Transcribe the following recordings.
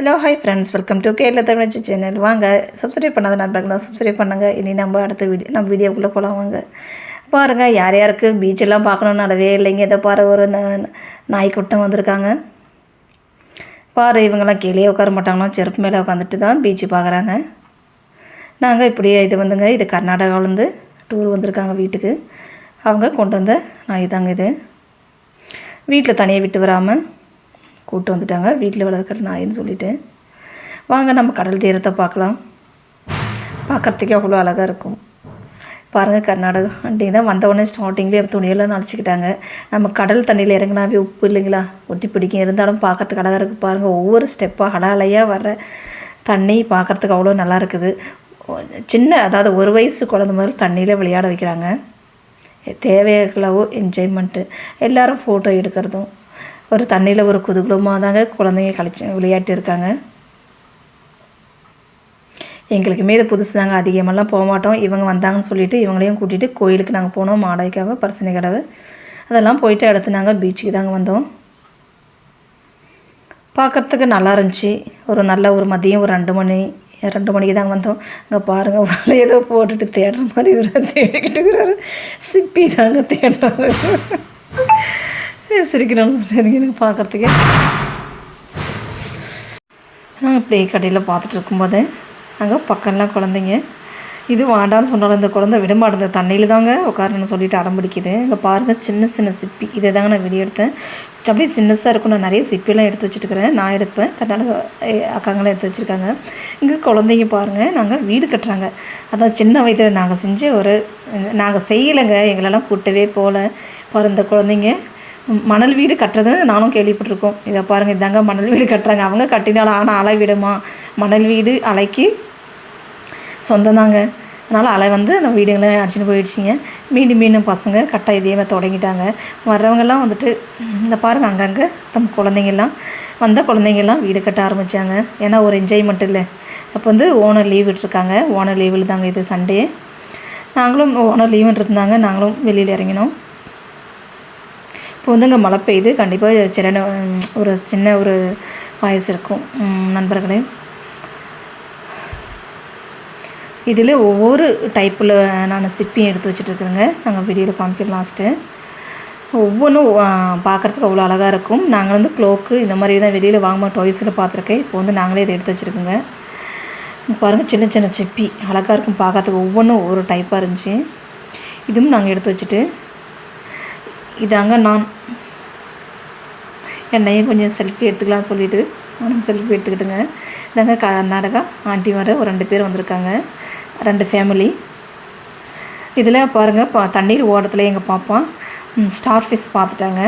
Hello hi friends welcome to Kerala Tamil channel வாங்க subscribe பண்ணாத நண்பர்கள் தான் சப்ஸ்கிரைப் பண்ணுங்கள் இனி நம்ம அடுத்த வீடியோ நம்ம வீடியோக்குள்ளே போகலாம் வாங்க. பாருங்கள் யார் யாருக்கு பீச்செல்லாம் பார்க்கணுன்னு நடவே இல்லைங்க. இதை பாரு ஒரு நாய்க்குட்டம் வந்திருக்காங்க. பாரு இவங்கெல்லாம் கீழே உட்கார மாட்டாங்கன்னா செருப்பு மேலே உட்காந்துட்டு தான் பீச்சு பார்க்குறாங்க. நாங்கள் இப்படியே இது வந்துங்க இது கர்நாடகாவிலேருந்து டூர் வந்திருக்காங்க வீட்டுக்கு. அவங்க கொண்டு வந்த நாய் தாங்க இது. வீட்டில் தனியாக விட்டு வராமல் கூப்பிட்டு வந்துட்டாங்க. வீட்டில் வளர்க்குற நாயின்னு சொல்லிட்டு. வாங்க நம்ம கடல் தீரத்தை பார்க்கலாம். பார்க்குறதுக்கே அவ்வளோ அழகாக இருக்கும். பாருங்கள் கர்நாடகா வண்டி தான் வந்தவுடனே ஸ்டார்டிங்லேயே துணியெல்லாம் நனைச்சிக்கிட்டாங்க. நம்ம கடல் தண்ணியில் இறங்கினாவே உப்பு இல்லைங்களா? ஒட்டி பிடிக்கும். இருந்தாலும் பார்க்கறதுக்கு அழகாக இருக்குது பாருங்கள் ஒவ்வொரு ஸ்டெப்பாக அலையாக வர்ற தண்ணி பார்க்குறதுக்கு அவ்வளோ நல்லா இருக்குது. சின்ன அதாவது ஒரு வயசு குழந்த மாதிரி தண்ணியில் விளையாட வைக்கிறாங்க. தேவையளவு என்ஜாய்மெண்ட்டு எல்லாரும் ஃபோட்டோ எடுக்கிறதும். ஒரு தண்ணியில் ஒரு குதுகுலமாக தாங்க குழந்தைங்க கழிச்சு விளையாட்டு இருக்காங்க. எங்களுக்குமே இது புதுசு தாங்க அதிகமெல்லாம் போக மாட்டோம். இவங்க வந்தாங்கன்னு சொல்லிவிட்டு இவங்களையும் கூட்டிகிட்டு கோயிலுக்கு நாங்கள் போனோம். மாடாய்க்காவை பரிசனை கடவை அதெல்லாம் போயிட்டு அடுத்து நாங்கள் பீச்சுக்கு தாங்க வந்தோம். பார்க்குறதுக்கு நல்லா இருந்துச்சு. ஒரு நல்ல ஒரு மதியம் ஒரு ரெண்டு மணி ரெண்டு மணிக்கு தாங்க வந்தோம். அங்கே பாருங்கள் ஒரு ஏதோ போட்டுட்டு தேடுற மாதிரி இவர் தேடிக்கிட்டு இருக்கிறாரு. சிப்பி தாங்க தேடுறாரு. சிரிக்கிறான்னு சொல்லாதீங்க எனக்கு பார்க்குறதுக்கே. நாங்கள் ப்ளே கடையில் பார்த்துட்டு இருக்கும்போது அங்கே பக்கம்லாம் குழந்தைங்க இது வாண்டான்னு சொன்னாலும் இந்த குழந்தை விட மாட்டேங்குது தண்ணியில் தாங்க உட்காருன்னு சொல்லிட்டு அடம் பிடிக்குது. இங்கே பாருங்கள் சின்ன சின்ன சிப்பி. இதை தாங்க நான் வீடியோ எடுத்தேன். அப்படியே சின்னஸாக இருக்கும் நான் நிறைய சிப்பிலாம் எடுத்து வச்சுட்டுக்கிறேன் நான் எடுப்பேன். கர்நாடகா அக்காங்களாம் எடுத்து வச்சுருக்காங்க. இங்கே குழந்தைங்க பாருங்கள் நாங்கள் வீடு கட்டுறாங்க. அதான் சின்ன வயதில் நாங்கள் செஞ்ச ஒரு நாங்கள் செய்யலைங்க. எங்களெல்லாம் கூட்டவே போகல. பாரு இந்த குழந்தைங்க மணல் வீடு கட்டுறதுன்னு நானும் கேள்விப்பட்டிருக்கோம். இதை பாருங்கள் இதாங்க மணல் வீடு கட்டுறாங்க. அவங்க கட்டினாலும் ஆனால் அலை விடுமா? மணல் வீடு அலைக்கு சொந்தம் தாங்க அதனால் அலை வந்து அந்த வீடுகளை அடிச்சுட்டு போயிடுச்சிங்க. மீண்டும் மீண்டும் பசங்க கரெக்டாக இதே தொடங்கிட்டாங்க. வர்றவங்கெல்லாம் வந்துட்டு இந்த பாருங்கள் அங்கங்கே தம் குழந்தைங்கெல்லாம் வந்த குழந்தைங்கெல்லாம் வீடு கட்ட ஆரம்பித்தாங்க ஏன்னா ஒரு என்ஜாய்மெண்ட் இல்லை. அப்போ வந்து ஓனர் லீவ் விட்டுருக்காங்க. ஓனர் லீவில் தாங்க இது சண்டே நாங்களும் ஓனர் லீவுன்னு இருந்தாங்க. நாங்களும் வெளியில் இறங்கினோம். இப்போ வந்துங்க மழை பெய்யுது கண்டிப்பாக சின்ன ஒரு சின்ன ஒரு வாய்ஸ் இருக்கும். நண்பர்களே. இதில் ஒவ்வொரு டைப்பில் நான் சிப்பியும் எடுத்து வச்சுட்ருக்குறேங்க. நாங்கள் வீடியோவில் காமிக்கிறோம் லாஸ்ட்டு ஒவ்வொன்றும் பார்க்குறதுக்கு அவ்வளோ அழகாக இருக்கும். நாங்கள் வந்து க்ளோக்கு இந்த மாதிரி தான் வெளியில் வாங்க டாய்ஸில் பார்த்துருக்கேன் இப்போ வந்து நாங்களே இதை எடுத்து வச்சுருக்கோங்க. பாருங்கள் சின்ன சின்ன சிப்பி. அழகாக இருக்கும் பார்க்கறதுக்கு ஒவ்வொன்றும் ஒவ்வொரு டைப்பாக இருந்துச்சு. இதுவும் நாங்கள் எடுத்து வச்சுட்டு இதாங்க நான். என்னையும் கொஞ்சம் செல்ஃபி எடுத்துக்கலாம்னு சொல்லிட்டு நானும் செல்ஃபி எடுத்துக்கிட்டுங்க. இதாங்க கர்நாடகா ஆண்டி வர ஒரு ரெண்டு பேர் வந்திருக்காங்க. ரெண்டு ஃபேமிலி இதில் பாருங்கள் பா தண்ணீர் ஓரத்தில் எங்கள் பாப்பா. ஸ்டார் ஃபிஷ் பார்த்துட்டாங்க.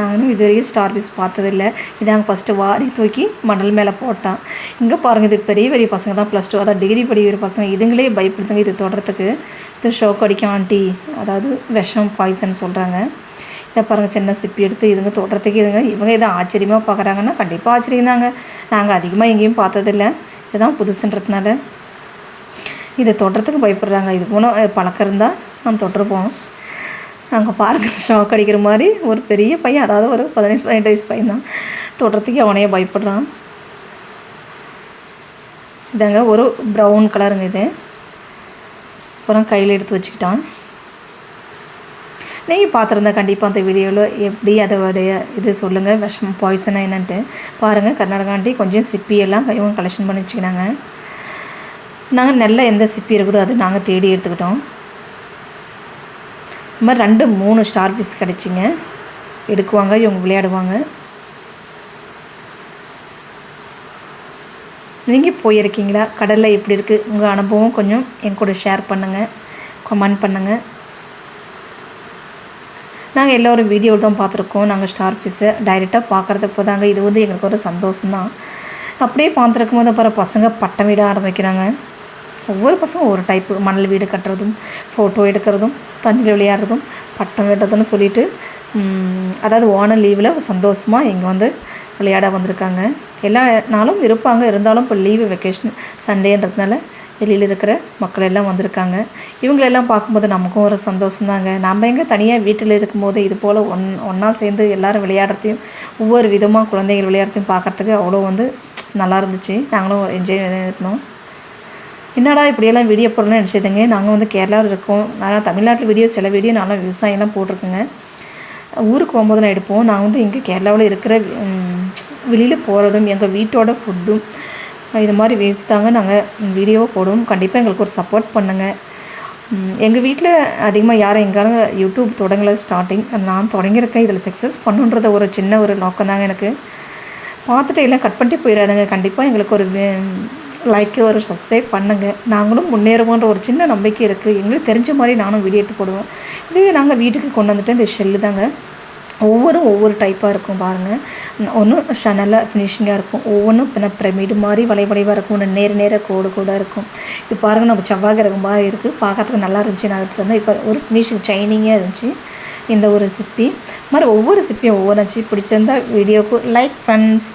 நானும் இது வரைக்கும் ஸ்டார் பீஸ் பார்த்ததில்ல. இதாங்க ஃபஸ்ட்டு வாரி தூக்கி மணல் மேலே போட்டான். இங்கே பாருங்கள் இது பெரிய பெரிய பசங்க தான். ப்ளஸ் டூ அதாவது டிகிரி படிக்கிற பசங்க. இதுங்களே பயப்படுத்துங்க இது தொடறதுக்கு. இது ஷோக் அடிக்கும் ஆண்டி அதாவது விஷம் பாய்சன் சொல்கிறாங்க இதை பாருங்கள் சின்ன சிப்பி எடுத்து இதுங்க தொடுறதுக்கு இதுங்க. இவங்க இதை ஆச்சரியமாக பார்க்குறாங்கன்னா கண்டிப்பாக ஆச்சரியம் தாங்க நாங்கள் அதிகமாக எங்கேயும் பார்த்ததில்ல. இதுதான் புதுசுன்றதுனால. இதை தொடுறதுக்கு பயப்படுறாங்க. இதுக்கு முன்னே பழக்கம் இருந்தால் நம்ம தொட்டிருப்போம். நாங்கள் பாருங்கள் ஷாக் அடிக்கிற மாதிரி ஒரு பெரிய பையன் அதாவது ஒரு பதினெட்டு பதினெட்டு வயசு பையன் தான். தொடுறதுக்கு அவனையே பயப்படுறான். இதாங்க ஒரு ப்ரௌன் கலருங்க இது. அப்புறம் கையில் எடுத்து வச்சுக்கிட்டான். நீங்கள் பார்த்துருந்தா கண்டிப்பாக அந்த வீடியோவில் எப்படி அதோடைய இது சொல்லுங்கள் விஷம் பாய்சனாக என்னன்ட்டு. பாருங்கள் கர்நாடகாண்டி கொஞ்சம் சிப்பி எல்லாம் கையும் கலெக்ஷன் பண்ணி வச்சுக்கினாங்க. நாங்கள் நல்ல எந்த சிப்பி இருக்குதோ அது நாங்கள் தேடி எடுத்துக்கிட்டோம். இது மாதிரி ரெண்டு மூணு ஸ்டார் ஃபிஷ் கிடச்சிங்க. எடுக்குவாங்க இவங்க விளையாடுவாங்க. நீங்கள் போயிருக்கீங்களா? கடலில் எப்படி இருக்குது உங்கள் அனுபவம் கொஞ்சம் என் கூட ஷேர் பண்ணுங்கள் கமெண்ட் பண்ணுங்கள் நாங்கள் எல்லோரும் வீடியோவில் தான் பார்த்துருக்கோம். நாங்கள் ஸ்டார் ஃபிஷ்ஷை டைரெக்டாக பார்க்குறதுக்கு தாங்க இது வந்து எங்களுக்கு ஒரு சந்தோஷம்தான். அப்படியே பார்த்துருக்கும் போது அப்புறம் பசங்க பட்டம் விட ஆரம்பிக்கிறாங்க. ஒவ்வொரு பசங்க ஒரு டைப்பு மணல் வீடு கட்டுறதும் ஃபோட்டோ எடுக்கிறதும் தண்ணியில் விளையாடுறதும் பட்டம் விடுறதுன்னு சொல்லிட்டு அதாவது ஓனர் லீவில் சந்தோஷமாக இங்கே வந்து விளையாட வந்திருக்காங்க. எல்லா நாளும் இருப்பாங்க. இருந்தாலும் இப்போ லீவு வெக்கேஷன் சண்டேன்றதுனால வெளியில் இருக்கிற மக்கள் எல்லாம் வந்திருக்காங்க. இவங்களெல்லாம் பார்க்கும்போது நமக்கும் ஒரு சந்தோஷம்தாங்க. நம்ம எங்கே தனியாக வீட்டில் இருக்கும்போது இது போல் ஒன் ஒன்றா சேர்ந்து எல்லாரும் விளையாடுறதையும் ஒவ்வொரு விதமாக குழந்தைகள் விளையாடுறதையும் பார்க்குறதுக்கு அவ்வளோ வந்து நல்லா இருந்துச்சு. நாங்களும் என்ஜாய் இருந்தோம் என்னடா இப்படியெல்லாம் வீடியோ போடணும்னு நினச்சதுங்க நாங்கள் வந்து கேரளாவில் இருக்கோம். ஆனால் தமிழ்நாட்டில் வீடியோ சில வீடியோ நல்லா விவசாயம்லாம் போட்டிருக்குங்க. ஊருக்கு போகும்போது நான் எடுப்போம். நான் வந்து இங்கே கேரளாவில் இருக்கிற வெளியில் போகிறதும் எங்கள் வீட்டோட ஃபுட்டும் இது மாதிரி வேஸ்ட் தாங்க நாங்கள் வீடியோவை போடுவோம். கண்டிப்பாக எங்களுக்கு ஒரு சப்போர்ட் பண்ணுங்கள் எங்கள் வீட்டில் அதிகமாக யாரும் எங்காலும் யூடியூப் தொடங்கலை ஸ்டார்டிங் அது நான் தொடங்கியிருக்கேன். இதில் சக்ஸஸ் பண்ணுன்றத ஒரு சின்ன ஒரு நோக்கம் தாங்க எனக்கு. பார்த்துட்டு எல்லாம் கட் பண்ணிட்டு போயிடாதுங்க. கண்டிப்பாக எங்களுக்கு ஒரு லைக் ஒரு சப்ஸ்கிரைப் பண்ணுங்கள் நாங்களும் முன்னேறுவோன்ற ஒரு சின்ன நம்பிக்கை இருக்குது எங்களுக்கு தெரிஞ்ச மாதிரி நானும் வீடியோ எடுத்து போடுவேன். இதுவே நாங்கள் வீட்டுக்கு கொண்டு வந்துட்டு இந்த ஷெல்லு தாங்க. ஒவ்வொரு ஒவ்வொரு டைப்பாக இருக்கும் பாருங்கள் ஒன்றும் ஷனலாக ஃபினிஷிங்காக இருக்கும். ஒவ்வொன்றும் இப்போ பிரமிடு மாதிரி வளைவளைவாக இருக்கும். ஒன்று நேர நேர கோடு கூட இருக்கும். இது பாருங்கள் நம்ம செவ்வாய் கிரகம் மாதிரி இருக்குது பார்க்கறதுக்கு நல்லா இருந்துச்சு. நான் எடுத்துகிட்டு வந்தேன். இப்போ ஒரு ஃபினிஷிங் ஷைனிங்காக இருந்துச்சு. இந்த ஒரு சிப்பி மாதிரி ஒவ்வொரு சிப்பியும் ஒவ்வொரு பிடிச்சிருந்தா வீடியோக்கு லைக் ஃப்ரெண்ட்ஸ்